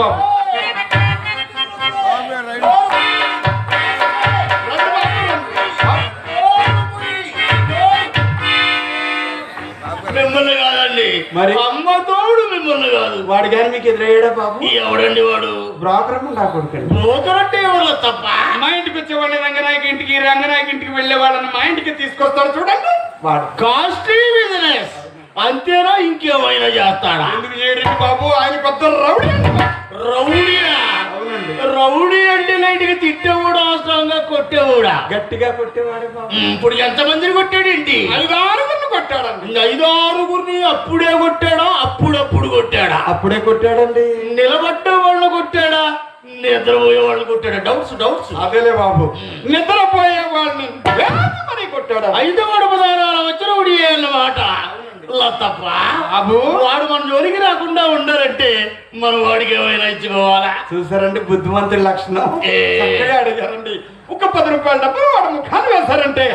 బాబు మిమ్మల్ని కాదండి. మరి? అమ్మ తోడు మిమ్మల్ని కాదు. వాడు కానీ మీకు ఎదురయ్యాడా బాబు? ఎవడండి వాడు? బ్రోకర్ నా కొడుకండి బ్రోకర్ అంటే ఎవరు తప్ప? మా ఇంటికి వచ్చేవాళ్ళని రంగనాయక ఇంటికి రంగనాయక ఇంటికి వెళ్ళే వాళ్ళని మా ఇంటికి తీసుకొస్తాడు చూడండి. వాడు కాస్ట్లీ బిజినెస్. అంతేనా ఇంకేమైనా చేస్తాడా? ఎందుకు చేయడానికి బాబు? ఆయన పెద్ద రౌడీ రౌడీ అంటే లైట్గా తిట్టేవాడు అవసరంగా కొట్టేవాడా? గట్టిగా కొట్టేవాడు ఇప్పుడు ఎంత మందిని కొట్టాడేంటి ఐదు ఆరుగురిని కొట్టాడండి. ఐదు ఆరుగురిని అప్పుడే కొట్టాడా? అప్పుడప్పుడు కొట్టాడా? అప్పుడే కొట్టాడండి. నిలబడ్డ వాళ్ళు కొట్టాడా? నిద్రపోయే వాళ్ళు కొట్టాడా? Doubts doubts. అదేలే బాబు. నిద్రపోయే వాళ్ళని. కొట్టాడు? ఐదు వాడు పదహారు వచ్చిన అన్నమాట లతప్ప వాడు మన జోలికి రాకుండా ఉండాలంటే మనం వాడికి ఏమైనా ఇచ్చుకోవాలా చూసారండి బుద్ధిమంతుడి లక్షణం. చక్కగా అడిగారండి. ఒక పది రూపాయల డబ్బులు వాడు ముఖాన్ని వేశారంటే?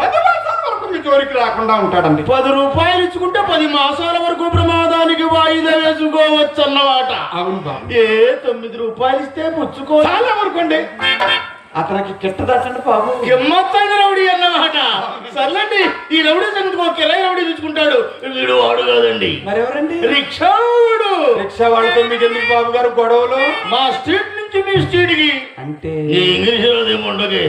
పది మాసాల వరకు మీ జోలికి రాకుండా ఉంటాడండి. పది రూపాయలు ఇచ్చుకుంటే పది మాసాల వరకు ప్రమాదానికి వాయిదా వేసుకోవచ్చు అన్నమాట అవును బాబు. ఏ తొమ్మిది రూపాయలు ఇస్తే పుచ్చుకో. చాలా వరకుండి అతనికి కిట్టదటండి బాబు. గమ్మత్తైన రౌడీ అన్నమాట. సర్లేండి ఈ రౌడీ సంగతికి ఒక కిరాయి రౌడీ తెచ్చుకుంటాడు. వీడు వాడు కాదండి. మరెవరండి? రిక్షాడు రిక్షా వాళ్ళతో మీకు ఎందుకు బాబు గారు గొడవలు? మా స్ట్రీట్ నుంచి మీ స్ట్రీట్కి. అంటే? ఇంగ్లీష్ ఉండగే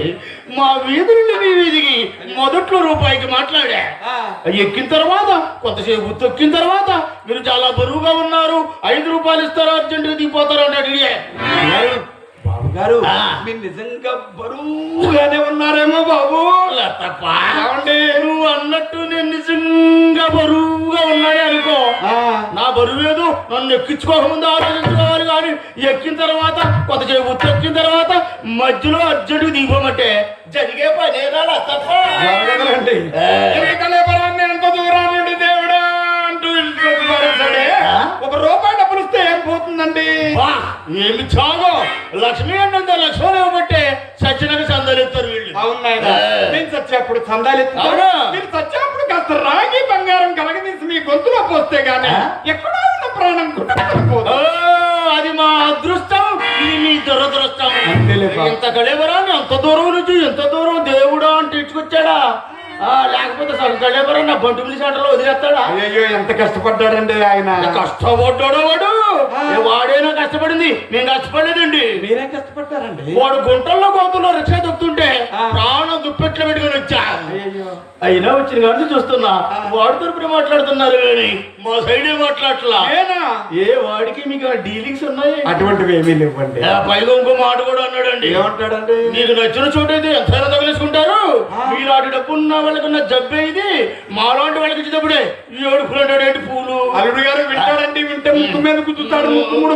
మా వీధి నుండి మీ వీధికి మొదట్లో రూపాయికి మాట్లాడా. ఎక్కిన తర్వాత కొంతసేపు తొక్కిన తర్వాత మీరు చాలా బరువుగా ఉన్నారు. ఐదు రూపాయలు ఇస్తారా అర్జెంటుగా దిగిపోతారు అంటే అడిగే గారు. మీరు నిజంగా బరువుగానే ఉన్నారేమో బాబు. తప్ప? నువ్వు అన్నట్టు నేను నిజంగా బరువుగా ఉన్నానే అనుకో ఆ, నా బరువు ఏదో నన్ను ఎక్కించుకోకముందు ఆలోచించుకోవాలి కానీ ఎక్కిన తర్వాత కొంతసేపు ఎక్కిన తర్వాత మధ్యలో అర్జెంటుగా దిగిపోమంటే జరిగే పనేదా తప్ప ఎంత దూరం నుండి దేవుడా అంటూ? ఒక రూపాయి ఇస్తే ఏం పోతుందండి వా, ఏమి త్యాగం లక్ష్మీ అన్నంత లక్ష్మణ్ ఇవ్వబట్టే సచ్చినకి సందలిస్తారు వీళ్ళు అవును నాయన ఏ. నేను చచ్చేప్పుడు చందాలు. అవునా? మీరు చచ్చేప్పుడు కాస్త రాగి బంగారం కలగదీసి మీ గొంతులో పోస్తే గానీ? ఎక్కడో ఉన్న ప్రాణం. అది మా అదృష్టం ఇది మీ దురదృష్టం. ఎంత కళేబరాన్ని అంత దూరం నుంచి ఎంత దూరం దేవుడా అంటే లేకపోతే నా బంటుమిల్లి సెంటర్లో వదిలేస్తాడా? అయ్యో ఎంత కష్టపడ్డాడండి ఆయన. కష్టపడ్డాడు వాడు? వాడైనా కష్టపడింది నేను కష్టపడలేదండి. మీరేం కష్టపడ్డారండి? వాడు గుంటల్లో గోతుల్లో రిక్షా తొక్కుతుంటే ఆ. ప్రాణం దుప్పెట్లు పెట్టుకుని వచ్చా. అయినా వచ్చిన కానీ చూస్తున్నా వాడి తరపున మాట్లాడుతున్నారు కానీ మా సైడే మాట్లాడట్లా? ఏనా ఏ వాడికి మీకు డీలింగ్స్ ఉన్నాయి? అటువంటివి ఏమీ లేవండి. పైగా ఇంకో మాట కూడా అన్నాడండి. ఏమంటాడండి? మీకు నచ్చిన చోటు అయితే ఎంతైనా తగిలేసుకుంటారు. ఆ. మీలాంటి డబ్బు ఉన్న వాళ్ళకి ఉన్న జబ్బే ఇది. మాలాంటి వాళ్ళకి ఇచ్చేటప్పుడే ఈ ఏడుపులు అంటాడు ఏంటి పూలు. అల్లుడు గారు వింటాడండి వింటే ముక్కు మీద గుద్దుతాడు ముక్కు కూడా?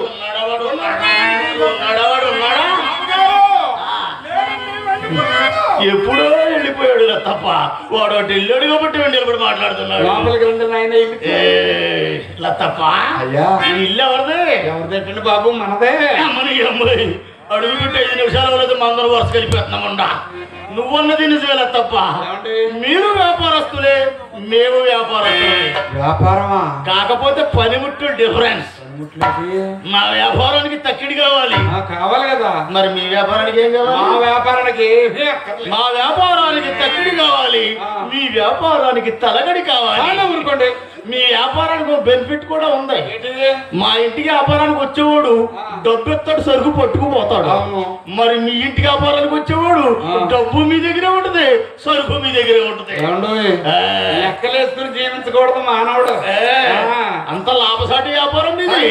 ఉన్నాడా? ఎప్పుడో వెళ్ళిపోయాడు తప్ప. వాడు అటు వెళ్ళాడు కాబట్టి వీడు నిలబడి మాట్లాడుతున్నాడు. లోపలికి తప్ప అయ్యా. ఇల్లు ఎవరిది? ఎవరిదంటండి బాబు మనదే. అమ్మని అమ్మాయి అడుగు పెట్టి ఐదు నిమిషాల వల్ల మా అందరూ వరుస కలిపేస్తున్నామండా నువ్వన్నది నిజమేలా తప్ప. ఏమండి? మీరు వ్యాపారస్తులే మేము వ్యాపారస్తులే. వ్యాపారమా? కాకపోతే పనిముట్టు డిఫరెన్స్? మా వ్యాపారానికి తక్కిడి కావాలి. ఆ, కావాలి కదా. మరి మీ వ్యాపారానికి ఏం మా కావాలి వ్యాపారానికి ఏమీ అక్కర్లేదు. మా వ్యాపారానికి తక్కిడి కావాలి. మీ వ్యాపారానికి తలగడి కావాలి. ఊరుకోండి. మీ వ్యాపారానికి బెనిఫిట్ కూడా ఉంది? మా ఇంటికి వ్యాపారానికి వచ్చేవాడు. డబ్బు ఎత్తాడు సరుకు పట్టుకుపోతాడు. మరి మీ ఇంటికి వ్యాపారానికి వచ్చేవాడు. డబ్బు మీ దగ్గరే ఉంటది సరుకు మీ దగ్గరే ఉంటది. లెక్కలేసుకుని జీవించకూడదు మానవుడు. అంత లాభసాటి వ్యాపారం మీది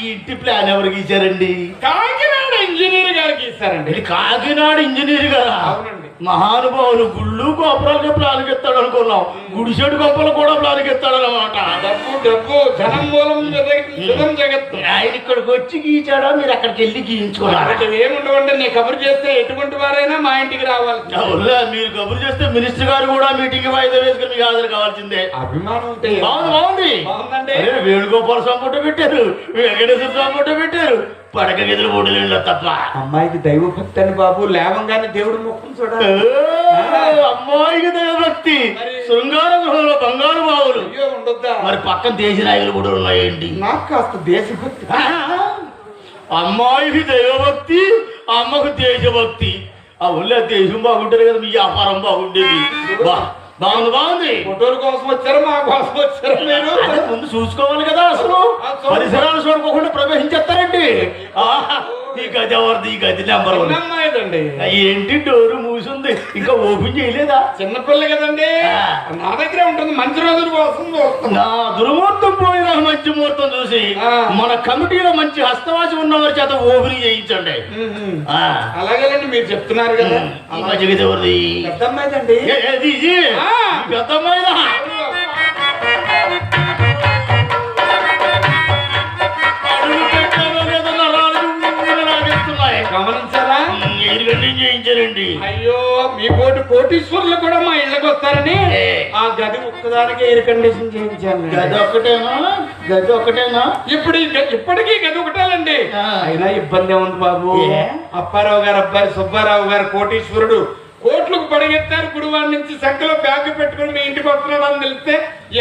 ఈ ఇంటి ప్లాన్ ఎవరికి ఇచ్చారండి కాకినాడ ఇంజనీర్ గారికి ఇది కాకినాడ ఇంజనీర్ గారా అవునండి. మహానుభావులు గుళ్ళు గోపురాలకి ప్లాన్కి ఎత్తాడు అనుకున్నాం గుడిసెడు గొప్పలు కూడా ప్లాన్కి ఎత్తాడు అనమాట డబ్బు డబ్బు ధనం మూలం జగం జగత్తు. ఆయన ఇక్కడికి వచ్చి గీచాడా? మీరు అక్కడికి వెళ్ళి గీయించుకున్నారా? అలాంటివి ఏముండవండి నీ కబురు చేస్తే ఎటువంటి వారైనా మా ఇంటికి రావాలి. అవునా? మీరు కబురు చేస్తే మినిస్టర్ గారు కూడా మీటింగ్ వాయిదా వేసుకుని మీకు హాజరు కావాల్సిందే. అభిమానం ఉంటే బాగుంది బాగుంది. బాగుందండి. వేణుగోపాల స్వామి ఫోటో పెట్టారు. వెంకటేశ్వర స్వామి ఫోటో పెట్టారు. పడక గదులు బోడలేండి తప్ప. అమ్మాయికి దైవ భక్తి అని బాబు లేవంగానే దేవుడు ముఖం చూడాలి. అమ్మాయికి దైవభక్తి శృంగార గృహంలో బంగారు బావులు. ఉండొద్దా? మరి పక్కన దేశ నాయకులు కూడా ఉన్నాయండి నాకు కాస్త దేశభక్తి. అమ్మాయికి దైవభక్తి అమ్మకు దేశభక్తి ఆ ఊళ్ళో దేశం బాగుంటుంది కదా మీ వ్యాపారం బాగుండేది. బా బాగుంది బాగుంది. ఫోటోల కోసం వచ్చారా మా కోసం వచ్చారా మీరు అదే ముందు చూసుకోవాలి కదా అసలు. పరిసరాలు చూడకోకుండా ప్రవేశించేస్తారండి. ఈ గది ఎవరిది ఈ గది నెంబర్ అమ్మాయిదండి ఏంటి డోరు మూసింది? ఇంకా ఓపెన్ చేయలేదా? చిన్నపిల్ల కదండి. నా దగ్గరే ఉంటుంది మంచి రోజుల కోసం నా దుర్ముహూర్తం పోయిన మంచి ముహూర్తం చూసి. మన కమిటీలో మంచి హస్తవాసి ఉన్నవారి చేత ఓపెన్ చేయించండి. అలాగేనండి మీరు చెప్తున్నారు కదా. మధ్య గది ఎవరిది పెద్ద అమ్మాయిదండి. చేయించారండి అయ్యో మీ కోటి కోటీశ్వరులు కూడా మా ఇళ్ళకి వస్తారని. ఆ గది ఒక్కదానికి ఎయిర్ కండిషన్ చేయించాను గది ఒక్కటేనా? గది ఒక్కటేనా? ఇప్పుడు ఇప్పటికీ గది ఒకటేనండి. అయినా ఇబ్బంది ఉంది బాబు? అప్పారావు గారు అబ్బాయి సుబ్బారావు గారు కోటీశ్వరుడు కోట్లకు పడిగెత్తారు గుడివాడి నుంచి సంఖ్యలో బ్యాగ్ పెట్టుకుని మీ ఇంటికి వస్తున్నాడని తెలిస్తే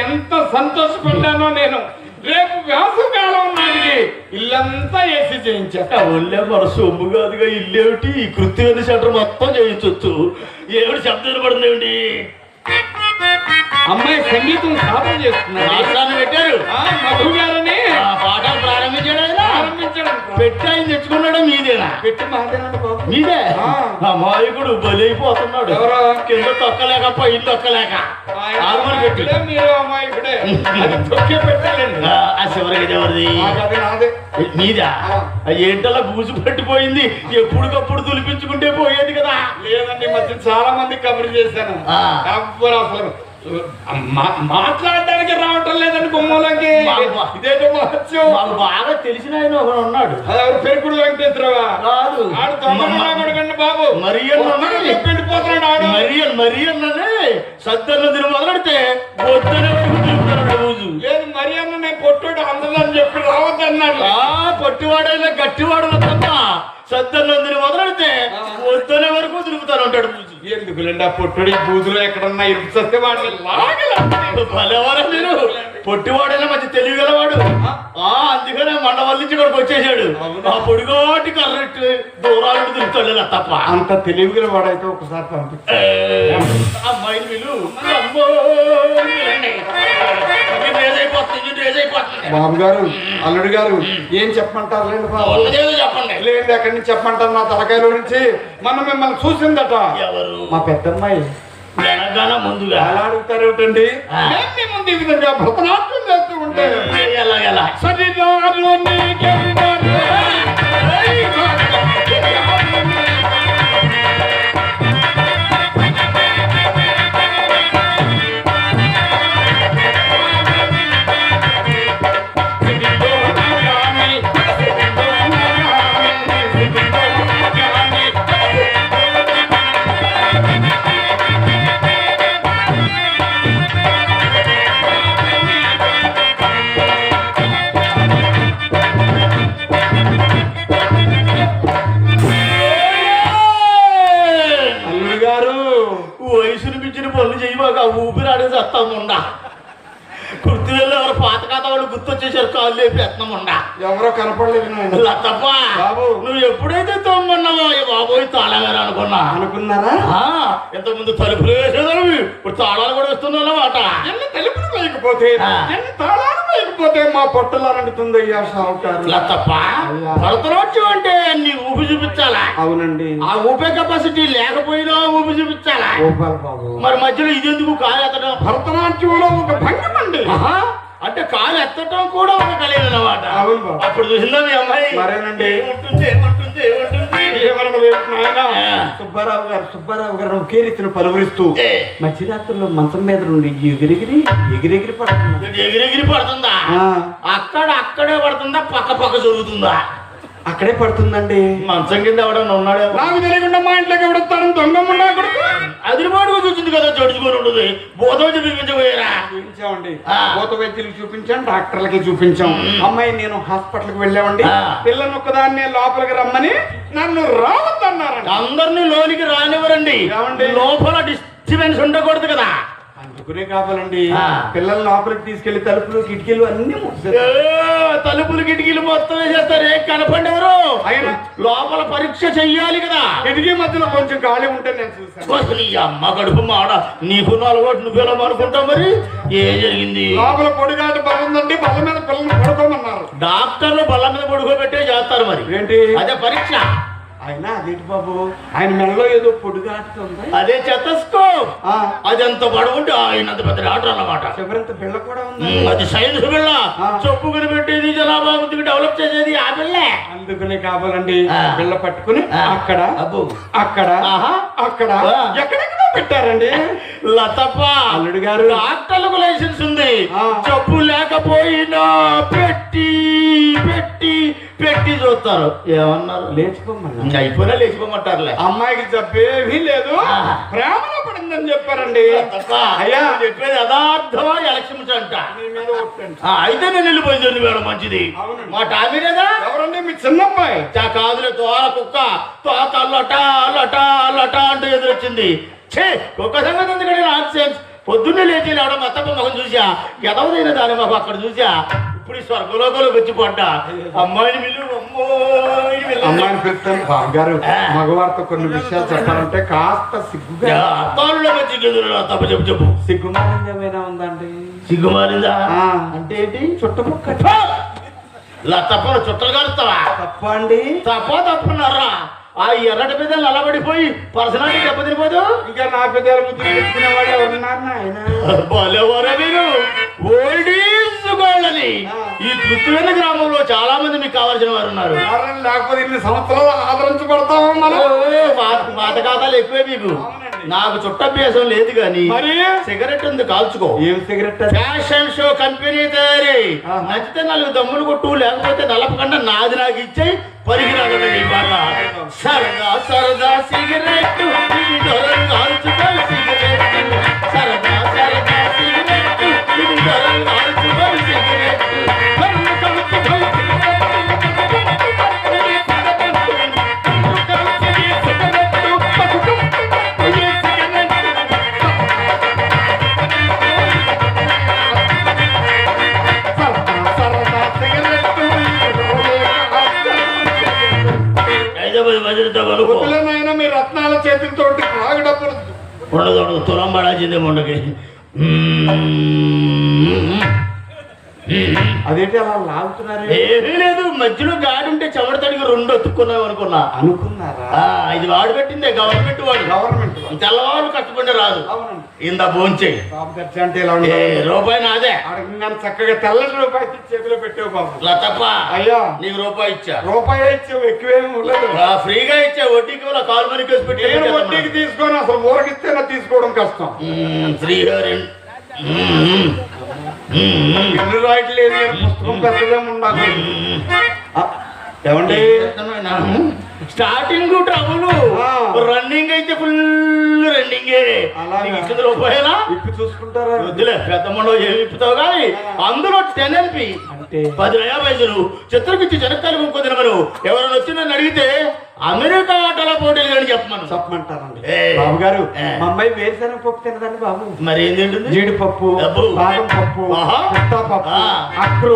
ఎంత సంతోషపడ్డానో నేను. రేపు వేసవకాలం నాటికి ఇల్లంతా ఏసీ చేయించారు ఒళ్ళే మన సొమ్ము కాదుగా ఇల్లేమిటి? ఈ కృత్యమైన సెంటర్ మొత్తం చేయించవచ్చు ఏమిటి శబ్దం పడుతుందేమిటి అమ్మాయి సంగీతం సాధన చేస్తున్నారు. పెట్టారు. మధు గారని. పాఠాలు ప్రారంభించడం పెట్టి ఆయన తెచ్చుకున్నాడు మీదేనా? పెట్టి మీదే? ఆ. అమాయకుడు బలైపోతున్నాడు. ఎవరు? కింద తొక్కలేక పైన తొక్కలేక. మీదా? ఏంటలా బూజు పట్టిపోయింది? ఎప్పుడుకప్పుడు తులిపించుకుంటే పోయేది కదా. లేదండి మధ్య చాలా మంది కబురు చేశాను. అసలు మాట్లాడడానికి రావటం లేదండి బొమ్మలకి. ఇదేంటో మహత్యం. మాకు బాగా తెలిసిన ఆయన ఒకడు ఉన్నాడు. పెరుగుడు వెంకటేశ్వరరావా? కాదు ఆడు తొందరగా బాబు. మరి అన్న ఒక్కడే వెళ్ళిపోతున్నాడు ఆడు. మరి మరి అన్ననే సద్దన్న తిని మొదలెడితే తిరుగుతున్నాడు బూజు లేదు మరి అన్న నేను పొట్టుడు అందదని చెప్పి రావద్దన్నాడు. పొట్టివాడైనా గట్టివాడు తప్ప సద్దన్నందుని మొదలెడితే వద్దనే వరకు తిరుగుతాను ఉంటాడు బూజు ఎందుకులేండి ఆ పొట్టుడి బూజులో ఎక్కడన్నా ఇరుపు సస్తే వాడిని లాగల భలేవారా మీరు. పొట్టివాడైనా మంచి తెలివి గలవాడు ఆ అందుకనే మండవల్ నుంచి ఇక్కడికి వచ్చేసాడు? ఆ పొడిగోటి కర్రెట్టు దూరాలు తిరుగుతాడు తప్ప. అంత తెలివిగల వాడైతే ఒకసారి పంపి ఏ, అమ్మాయిని విలు అమ్మో, బాబు గారు అల్లుడు గారు ఏం చెప్పమంటారు లేండి బాబు? ఉన్నదేదో చెప్పండి. లేదు ఎక్కడి నుంచి చెప్పమంటారు నా తలకాయలో నుంచి? మనం మిమ్మల్ని చూసిందట. ఎవరు? మా పెద్దమ్మాయి. వెనకాల ముందుగా. ఎలా అడుగుతారు ఏమిటండి? ముందు ఈ విధంగా భరతనాట్యం చేస్తూ ఉంటే. ఎలాగెలా. బాబోయ్ తాళగారు అనుకున్నా. అనుకున్నారా? ఇంతకుముందు తలుపులు వేసేదానివి. ఇప్పుడు తాళాలు కూడా వేస్తున్నావు అన్నమాట ఎన్ని తలుపులు వేయకపోతే. ఎన్ని తాళాలు వేయకపోతే మా పొట్టలు అనంటుంది అయ్యా షావుకారు లతప్ప అయ్యా. భరతనాట్యం అంటే నీ ఊపి చూపించాలా? అవునండి. ఆ ఊపే కెపాసిటీ లేకపోయినా ఊపి చూపించాలా? మరి మధ్యలో ఇదెందుకు కాలు ఎత్తడం భరతనాట్యంలో ఒక భంగం అండి అంటే కాలు ఎత్తటం కూడా ఒక అవును బాబు. అప్పుడు చూసిందా మీ అమ్మాయి మరేనండి. ఏముంటుంది ఏముంటుంది ఏముంటుంది. సుబ్బారావు గారు సుబ్బారావు గారు ఒకే రీతిని పలువరిస్తూ మధ్యరాత్రుల్లో మంచం మీద నుండి ఎగిరెగిరి ఎగిరెగిరి పడుతున్నారు ఇది ఎగిరెగిరి పడుతుందా. అక్కడ అక్కడే పడుతుందా పక్క పక్క జరుగుతుందా అక్కడే పడుతుందండి. మంచం కింద ఎవడన్నా ఉన్నాడే? నాకు తెలియకుండా మా ఇంట్లోకి ఎవడొస్తాను దొంగ ముండా కొడుకు అది మాడు చూసింది కదా జడుచుకొని ఉండదు. బోధం చూపించబోయారా? చూపించామండి. ఆ. కోత వైద్యులకు చూపించాం డాక్టర్లకి చూపించాం. అమ్మాయి నేను హాస్పిటల్కి వెళ్ళామండి. ఆ. పిల్లని ఒక్కదాన్నే లోపలికి రమ్మని నన్ను రావద్దన్నారండి. అందరినీ లోనికి రానివ్వరండి. ఏమండి? లోపల డిస్టర్బెన్స్ ఉండకూడదు కదా. అందుకునే కావాలండి. ఆ. పిల్లల్ని లోపలికి తీసుకెళ్ళి తలుపులు కిటికీలు అన్ని తలుపులు కిటికీలు మొత్తం వేసేస్తారు. ఏం కనపడేవారు అయినా లోపల పరీక్ష చెయ్యాలి కదా. కిటికీ మధ్యలో కొంచెం ఖాళీ ఉంటే నేను చూశాను. ఓ, నీ అమ్మ కడుపు మాడ. నీకు నాలుగు నువ్వు అనుకుంటావు మరి? ఏం జరిగింది? లోపల పొడిగాటి బల ఉందండి. బల మీద పిల్లల్ని పడుకోమన్నారు. డాక్టర్లు బల్ల మీద పడుకోబెట్టే చేస్తారు మరి. ఏంటి? అదే పరీక్ష. ఆయన అదేంటి బాబు ఆయన మెడలో ఏదో పొడిగాటి ఉంది అదే చెత్తస్కోప్ ఆ, అది ఎంత పడుకుంటే ఆయన అంత పెద్ద డాక్టర్ అన్నమాట చివరంత బిళ్ళ కూడా ఉంది అది సైన్స్ పిల్ల. చొప్పు కనిపెట్టేది జనాభా డెవలప్ చేసేది ఆ పిల్లే అందుకనే కావాలండి. బిళ్ళ పట్టుకుని. అక్కడ అబ్బో. అక్కడ ఆహా. అక్కడ. ఎక్కడెక్కడో పెట్టారండి లతప్ప అల్లుడు గారు. డాక్టర్లకు లైసెన్స్ ఉంది. జబ్బు లేకపోయినా పెట్టి పెట్టి చూస్తారు. ఏమన్నారు? లేచిపోమన్నా. ఇంకా అయిపోయినా లేచిపోమంటారులే. అమ్మాయికి జబ్బేమీ లేదు. ప్రేమలో పడిందని చెప్పారండి. అయ్యా. చెప్పేది యథార్థమా ఎలక్షన్స్ అంట. ఆ, అయితే నేను వెళ్ళిపోయింది వేళ మంచిది. మా టామీనేదా ఎవరండి మీ చిన్నమ్మాయి? చా కాదులే తోల కుక్క. తోక లట లట లట అంటూ ఎదురొచ్చింది. ఛే కుక్క సంగతి ఎందుకంటే పొద్దున్నే లేచి లేవడం అత్తమ్మ మొహం చూసా ఎదవదైన దాని మొహం అక్కడ చూసా ఇప్పుడు ఈ స్వర్గలోకంలోకి వచ్చి పడ్డా అమ్మాయిని విలు అమ్మాయిని. అమ్మాయిని పిలుస్తాను. మగవారితో కొన్ని విషయాలు చెప్పాలంటే కాస్త సిగ్గుగా తప్ప చెప్పు చెప్పు. సిగ్గుమారింది ఏమైనా ఉందండి సిగ్గుమారిందా. అంటే ఏంటి? చుట్టుముక్క. ఇలా తప్పను చుట్టలు కలుస్తావా? తప్ప అండి? తప్ప తప్పున్నారా? ఆ ఎర్రటి మీద నల్లబడిపోయి పర్సనాలిటీ దెబ్బతినిపోదు ఇంకా నా పెద్దల బుద్ధులు పెట్టుకునే వాళ్ళు ఎవరున్నారు నాయన? ఓల్డ్! అని ఈ పృథ్వీన గ్రామంలో చాలా మంది మీకు కావాల్సిన వారు ఉన్నారు. లేకపోతే ఇన్ని సంవత్సరాలు ఆదరించబడతాము మనం పాత- ఖాతాలు ఎక్కువే మీకు. నాకు చుట్టభ్యాసం లేదు కానీ సిగరెట్ ఉంది కాల్చుకో. ఏం సిగరెట్? ఫ్యాషన్ షో కంపెనీ తయారీ. నచ్చితే నాలుగు దమ్ములు కొట్టు లేకపోతే నలపకుండా నాది నాకు పరిగిరాగండి నీ బాట సరదా సరదా సిగరెట్ కాల్చుకో సిగరెట్ సరదా ఉండదు ఉండదు తులం పడాల్సిందే మొండకి అదేంటి అలా లాగుతున్నారు? ఏమీ లేదు మధ్యలో గాడి ఉంటే చెమట తడికి రెండు ఒత్తుకున్నాం అనుకున్నా. అనుకున్నారా? ఇది వాడు పెట్టిందే గవర్నమెంట్ వాడు. గవర్నమెంట్ వాళ్ళు. తెల్లవాళ్ళు కట్టుకుంటే రాదు. ఇంత దర్శనం అంటే రూపాయి నాదే. అడగంగానే చక్కగా తెల్లటి రూపాయి చేతిలో పెట్టావు బాబు. ఇలా తప్ప అయ్యా. నీకు రూపాయి ఇచ్చా. రూపాయి ఇచ్చావు ఎక్కువేమి ఫ్రీగా ఇచ్చా వడ్డీకి కాలు మనీ కేసు పెట్టి వడ్డీకి తీసుకొని అసలు ఊరకిస్తే తీసుకోవడం కష్టం. శ్రీహరి ఎన్ని రాయట్లేదు పుస్తకం ఆ, ఏమండి? Starting trouble. రన్నింగ్ అయితే ఫుల్ రన్నింగే. ఇచ్చిన రూపాయలా ఇప్పి చూసుకుంటారా? వద్దులే పెద్ద మనలో ఏమి ఇప్పుతావు కానీ అందులో టెన్ ఎల్పి. పది నయా పైసలు చిత్రకిచ్చి చెనక్కాయలు కొనుక్కొని మనం ఎవరైనా వచ్చి నన్ను అడిగితే అమెరికా ఆటల పోటీలు అని చెప్పమను. చెప్పమంటారండి. బాబు గారు అమ్మాయి వేరుశనగ పప్పు తినదండి బాబు. మరి ఏం తింటుంది జీడిపప్పు. బాదం పప్పు పప్పు. అక్రు.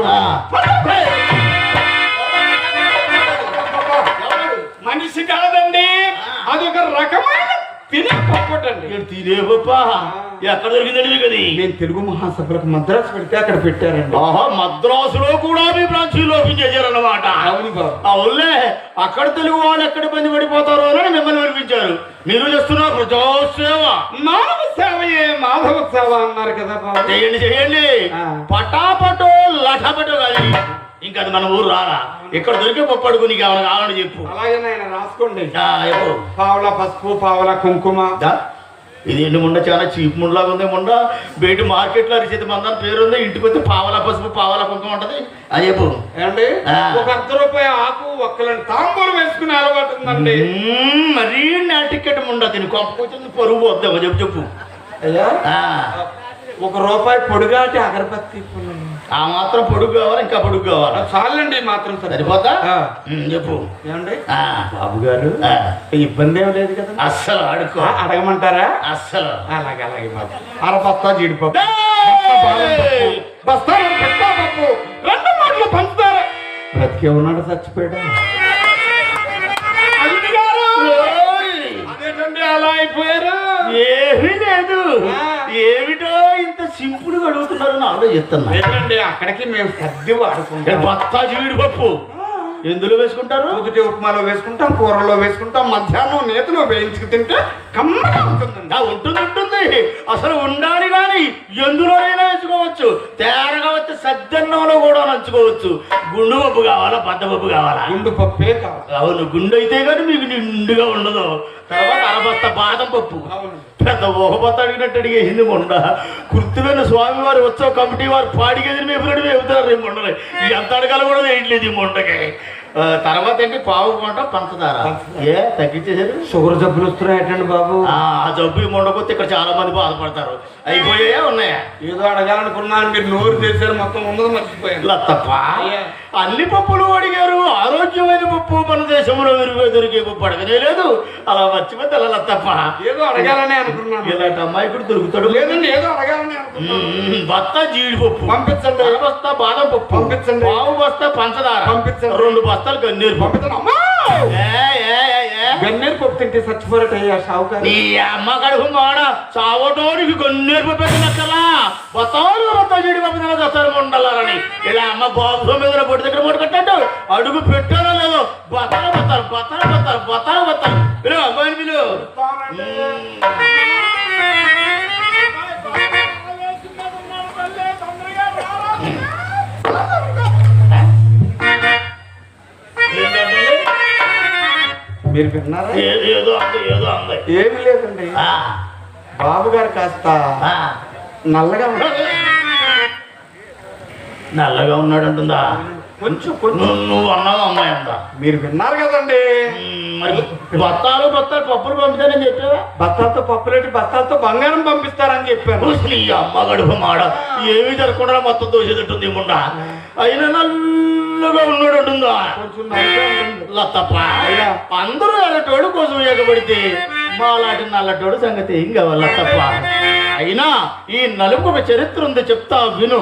మనిషి కాదండి. అది ఒక రకమైన తినే పప్పటండి ఎక్కడ దొరికిందండి మీకు అది? నేను తెలుగు మహాసభలకు మద్రాసు పెడితే అక్కడ పెట్టారండి. ఆహా మద్రాసులో కూడా మీ బ్రాంచీలు ఓపెన్ చేశారన్నమాట. అవును బాబు. అవునులే అక్కడ తెలుగు వాళ్ళు ఎక్కడ ఇబ్బంది పడిపోతారో అని మిమ్మల్ని వినిపించారు. మీరు చేస్తున్న ప్రజాసేవ. మానవ సేవయే మాధవ సేవ అన్నారు కదా బాబు. చేయండి చేయండి. పటాపటో లటపటో కానీ ఇంకా అది మన ఊరు రారా? ఇక్కడ దొరికే పప్పు అడుగు నీకు ఏమైనా కావాలని చెప్పు. అలాగే నాయన రాసుకోండి. పావుల పసుపు పావుల కుంకుమ. ఇది ఎన్ని ముండ చాలా చీప్ ముండలాగా ఉంది. ముండ బయట మార్కెట్లో అరిచేతి మందని పేరు ఉంది ఇంటికి వస్తే పావలా పసుపు పావలా కుంకుమ ఉంటది. అది చెప్పు. ఏమండి. ఒక అర్ధ రూపాయి ఆకు ఒక్కలని తాంబూలం వేసుకునే అలవాటు ఉందండి. మరీ నా టికెట్ ముండ దీని కొంపకొచ్చింది పరుగు వద్దామా చెప్పు చెప్పు. అయ్యా? ఒక రూపాయి పొడిగాటి అగరబత్తి. ఆ మాత్రం పొడుగు కావాలి? ఇంకా పొడుగు కావాలి? చాలండి మాత్రం సరే సరిపోతా? చెప్పు. ఏమండి? ఆ, బాబు గారు ఇబ్బంది ఏం లేదు కదా అస్సలు ఆడుకో. అడగమంటారా? అస్సలు. అలాగే అలాగే బాబు. అర బస్తా జీడిపప్పు! బస్తా పప్పు. రెండు మాటలు పంచుతారా? బ్రతికే ఉన్నాడు చచ్చిపోయాడు. అలా అయిపోయారు? ఏమీ లేదు. గా అడుగుతున్నారని ఆలోచిస్తున్నా ఏంటండి అక్కడికి మేము సర్ది వాడుకుంటాం. బత్తా జీడిపప్పు ఎందులో వేసుకుంటారు? పొద్దుటి ఉప్మాలో వేసుకుంటాం కూరలో వేసుకుంటాం మధ్యాహ్నం నేతిలో వేయించుకు తింటే కమ్మగా ఉంటుందండి. ఉంటుంది ఉంటుంది. అసలు ఉండాలి కానీ ఎందులోనైనా వేసుకోవచ్చు. తేరగా వచ్చే సద్దన్నంలో కూడా నంచుకోవచ్చు. గుండు పప్పు కావాలా బద్దపప్పు కావాలా? గుండు పప్పే కావాలి. అవును గుండు అయితే కానీ మీకు నిండుగా ఉండదు. తర్వాత అరబస్త బాదం పప్పు. అవును. పెద్ద ఊహబత్త అడిగినట్టు అడిగేసింది మొండ. కుర్తువైన స్వామి వారి ఉత్సవ కమిటీ వారు పాడిగేది మేపునట్టు మేపుతారు మొండలు. ఎంత అడగాలి కూడా వేయట్లేదు ఈ మొండకి. తర్వాత ఏంటి? పావు కొంట పంచదార. ఏ తగ్గించేశారు? షుగర్ జబ్బులు వస్తున్నాయటండి బాబు. ఆ జబ్బు మొండకొస్తే ఇక్కడ చాలా మంది బాధపడతారు. అయిపోయాయా ఉన్నాయా? ఏదో అడగాలనుకున్నాను మీరు నోరు తెరిచారు మొత్తం ఉన్నది మర్చిపోయాను. తప్ప. అన్ని పప్పులు అడిగారు ఆరోగ్యమైన పప్పు మన దేశంలో విరిగా దొరికే పప్పు అడగనే లేదు. అలా మర్చిపోతే అలా తప్ప ఏదో అడగాలని అనుకున్నాను. ఇలాంటి అమ్మాయికుడు దొరుకుతాడు. లేదండి ఏదో అడగాలని అనుకున్నాను. బస్తా జీడిపప్పు. పంపించండి. బస్తా బాదం పప్పు. పంపించండి. పావు బస్తా పంచదార. పంపించండి. రెండు బస్తాలు పప్పు. పంపించండి. అమ్మా. గన్నేరు పప్పు తింటే చచ్చిపోరట సావుకారు నీ అమ్మ కడుపు మాడ చావటోనికి గన్నేరు పప్పు పెట్టినక్కలా బతారు బస్తా పప్పు తిన చేస్తారు ఉండాలని ఇలా అమ్మ బాబు మీద పొడి దగ్గర మూడు కట్టాడు అడుగు పెట్టారో లేదో బతారు బతారు బతారు బతారు బతారు బతాలు అమ్మాయిని పిలు మీరు విన్నారా? ఏదో ఏదో ఏమి లేదండి. బాబు గారు కాస్త. నల్లగా నల్లగా ఉన్నాడు అంటుందా కొంచెం కొంచెం. నువ్వు అన్నావు అమ్మాయి అందా మీరు విన్నారు కదండి. మరి బత్తాలు బత్తాలు పప్పులు పంపుతానని చెప్పావా? బత్తాలతో పప్పులేటి బత్తాలతో బంగారం పంపిస్తారని చెప్పాను. నీ అమ్మ గడుపు మాడ. ఏమీ జరగకుండా మొత్తం దోసేటట్టుంది ముండ. అయినా నల్లగా ఉన్నాడు అంటుందా అయ్యా. అందరూ ఎల్లటోడు కోసం ఎగబడితే మాలాంటి నల్లటోడు సంగతి ఏం కావాలి లత్తప్ప అయినా ఈ నలుపు ఒక చరిత్ర ఉంది చెప్తా విను.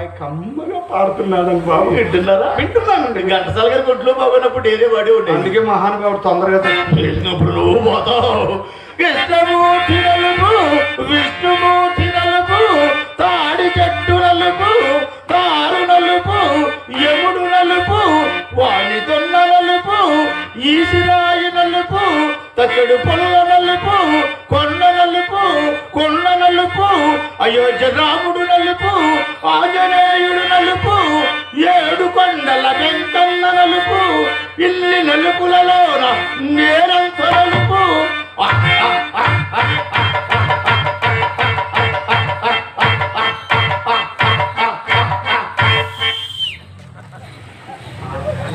అబ్బాయి కమ్మగా పాడుతున్నాడండి బాబు. వింటున్నారా? వింటున్నానండి. ఘంటసాల గారి కొట్లో బాగున్నప్పుడు ఏదే వాడి ఉండే అందుకే మహానుభావుడు తొందరగా. వెళ్ళినప్పుడు నువ్వు పోతావు. కృష్ణమూర్తి నలుపు విష్ణుమూర్తి నలుపు తాడి చెట్టు నలుపు తారు నలుపు యముడు నలుపు వాణితొన్న నలుపు ఈసిరాయి నలుపు తక్కడు పొల్ల నలుపు కొండ నలుపు కొండ నలుపు అయోధ్య రాముడు నలుపు ఆంజనేయుడు నలుపు ఏడు కొండల వెంకన్న నలుపు ఇల్లి నలుపులలోన నేనంత నలుపు.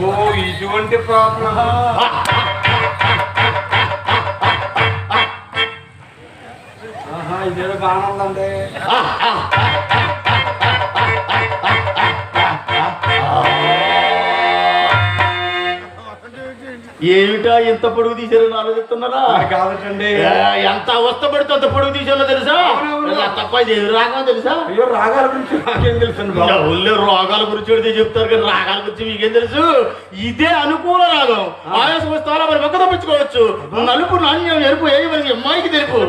ఓ ఇటువంటి ప్రాబ్లం బాగానే ఉందండి ఏమిటా ఎంత పొడుగు తీశారని ఆలోచిస్తున్నారా ఏ, ఎంత అవస్థ పడితే అంత పొడుగు తీసారో తెలుసా. తప్ప రాగం తెలుసా? అయ్యో రాగాల గురించి నాకేం బాబు. ఊళ్ళో రోగాల గురించి చెప్తారు కానీ రాగాల గురించి మీకేం తెలుసు? ఇదే అనుకూల రాగం. ఆయాసం వస్తారా మరి మొక్క తప్పించుకోవచ్చు. నలుపు నాణ్యం ఎరుపు ఏ మరి అమ్మాయికి తెలుపు.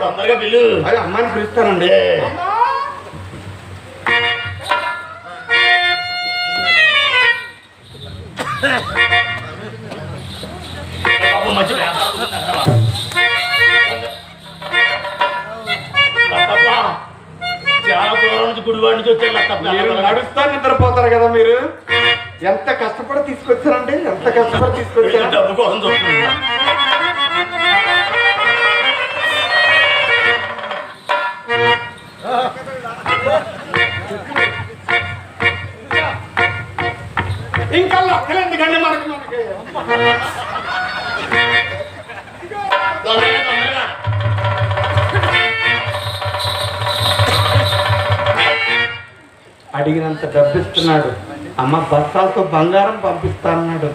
తొందరగా పిల్లు అమ్మాయిని పిలుస్తానండి. మీరు నడుస్తా నిద్రపోతారు కదా మీరు. ఎంత కష్టపడి తీసుకొచ్చారండి? ఎంత కష్టపడి తీసుకొచ్చారు? డబ్బు కోసం చూస్తున్నా అడిగినంత డబ్బిస్తున్నాడు. అమ్మ బస్తాలతో బంగారం పంపిస్తా అన్నాడు.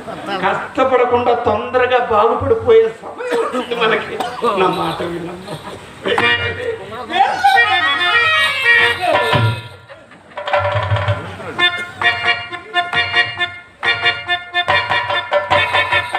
కష్టపడకుండా తొందరగా బాగుపడిపోయే సమయం మనకి. నా మాట వినమ్మా.